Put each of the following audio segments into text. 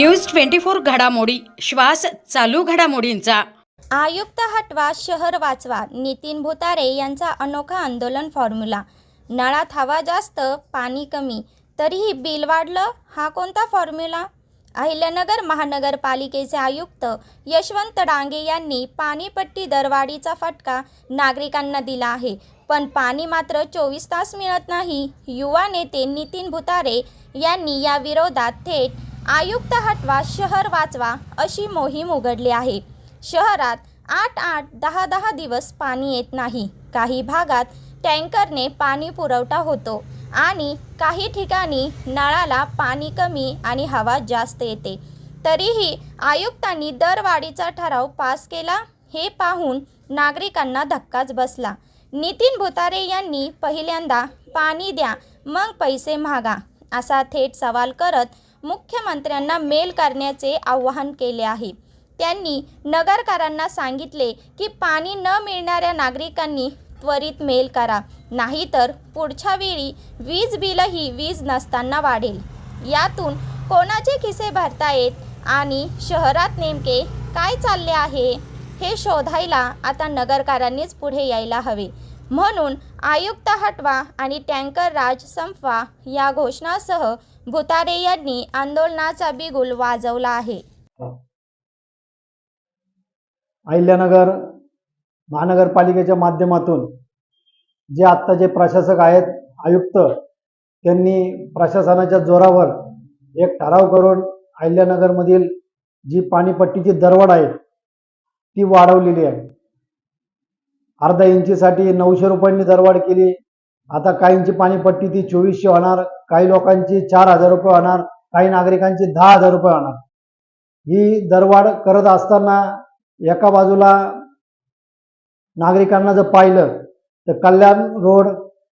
News twenty four घडामोडी श्वास चालू घडामोडींचा. आयुक्त हटवा शहर वाचवा नितीन भुतारे यांचा अनोखा आंदोलन फॉर्म्युला नळात हवा जास्त पाणी कमी तरीही बिल वाढलं हा कोणता फॉर्म्युला अहिल्यानगर महानगरपालिकेचे आयुक्त यशवंत डांगे यांनी पाणीपट्टी दरवाढीचा फटका नागरिकांना दिला आहे. पण पाणी मात्र चोवीस तास मिळत नाही. युवा नेते नितीन भुतारे यांनी या विरोधात थेट आयुक्त हटवा शहर वाचवा अशी मोहीम उघडली आहे. शहरात आठ आठ दहा दहा दिवस पाणी येत नाही. काही भागात टँकरने पाणी पुरवठा होतो आणि काही ठिकाणी नळाला पाणी कमी आणि हवा जास्त येते. तरीही आयुक्तांनी दरवाढीचा ठराव पास केला हे पाहून नागरिकांना धक्काच बसला. नितीन भुतारे यांनी पहिल्यांदा पाणी द्या मग पैसे मागा असा थेट सवाल करत मुख्यमंत्र्यांना मेल करण्याचे आवाहन केले आहे. त्यांनी नगरकारांना सांगितले की पाणी न मिळणाऱ्या नागरिकांनी त्वरित मेल करा नाहीतर पुढच्या वेळी वीज बिलही वीज नसताना वाढेल. यातून कोणाचे खिसे भरतायत आणि शहरात नेमके काय चालले आहे हे शोधायला आता नगरकारांनीच पुढे यायला हवे. म्हणून आयुक्त हटवा आणि टँकर राज संपवा या घोषणासह भुतारे यांनी आंदोलनाचा बिगुल वाजवला आहे. अहिल्यानगर महानगरपालिकेच्या माध्यमातून जे आत्ता जे प्रशासक आहेत आयुक्त त्यांनी प्रशासनाच्या जोरावर एक ठराव करून अहिल्यानगरमधील जी पाणीपट्टीची दरवड आहे ती वाढवलेली आहे. अर्धा इंचीसाठी नऊशे रुपयांनी दरवाढ केली. आता काहींची पाणीपट्टी ती चोवीसशे होणार. काही लोकांची चार हजार रुपये होणार. काही नागरिकांची दहा हजार रुपये होणार. ही दरवाढ करत असताना एका बाजूला नागरिकांना जर पाहिलं तर कल्याण रोड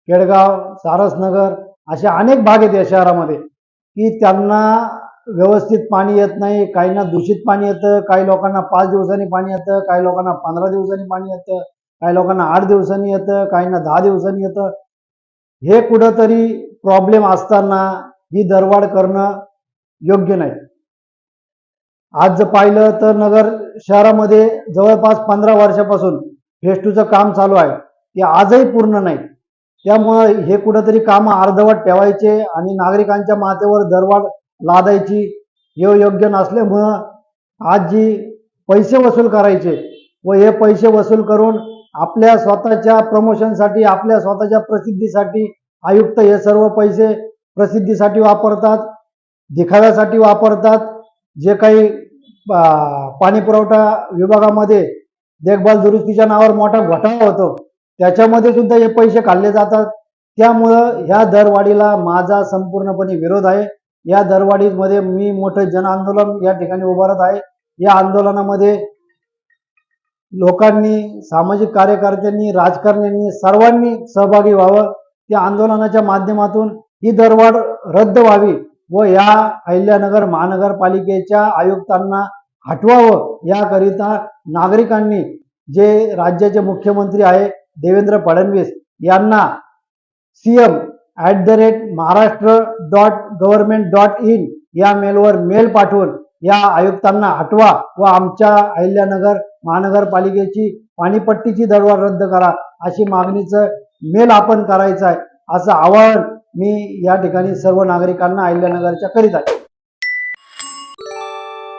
केडगाव सारसनगर असे अनेक भाग आहेत या शहरामध्ये की त्यांना व्यवस्थित पाणी येत नाही. काहींना दूषित पाणी येतं काही लोकांना पाच दिवसांनी पाणी येतं काही लोकांना पंधरा दिवसांनी पाणी येतं. काही लोकांना आठ दिवसांनी येतं काहींना दहा दिवसांनी येतं. हे कुठंतरी प्रॉब्लेम असताना ही दरवाढ करणं योग्य नाही. आज जर पाहिलं तर नगर शहरामध्ये जवळपास पंधरा वर्षापासून फेज टूचं काम चालू आहे. ते आजही पूर्ण नाही. त्यामुळं हे कुठंतरी काम अर्धवट ठेवायचे आणि नागरिकांच्या माथेवर दरवाढ लादायची हे योग्य नसल्यामुळं आज जी पैसे वसूल करायचे व हे पैसे वसूल करून आपल्या स्वतःच्या प्रमोशनसाठी आपल्या स्वतःच्या प्रसिद्धीसाठी आयुक्त हे सर्व पैसे प्रसिद्धीसाठी वापरतात दिखाव्यासाठी वापरतात. जे काही पाणी पुरवठा विभागामध्ये देखभाल दुरुस्तीच्या नावावर मोठा घोटाळा होतो त्याच्यामध्ये सुद्धा हे पैसे काढले जातात. त्यामुळं ह्या दरवाढीला माझा संपूर्णपणे विरोध आहे. या दरवाढीमध्ये मी मोठं जन आंदोलन या ठिकाणी उभारत आहे. या आंदोलनामध्ये लोकांनी सामाजिक कार्यकर्त्यांनी राजकारण्यांनी सर्वांनी सहभागी व्हावं. त्या आंदोलनाच्या माध्यमातून ही दरवाढ रद्द व्हावी व या अहिल्यानगर महानगरपालिकेच्या आयुक्तांना हटवावं. याकरिता नागरिकांनी जे राज्याचे मुख्यमंत्री आहे देवेंद्र फडणवीस यांना CM at the rate Maharashtra dot government dot in या मेलवर मेल पाठवून या आयुक्तांना हटवा व आमच्या अहिल्यानगर महानगरपालिकेची पाणीपट्टीची दरवाढ रद्द करा अशी मागणीचं मेल आपण करायचं आहे. असं आवाहन मी या ठिकाणी सर्व नागरिकांना अहिल्यानगरच्या करीत आहे.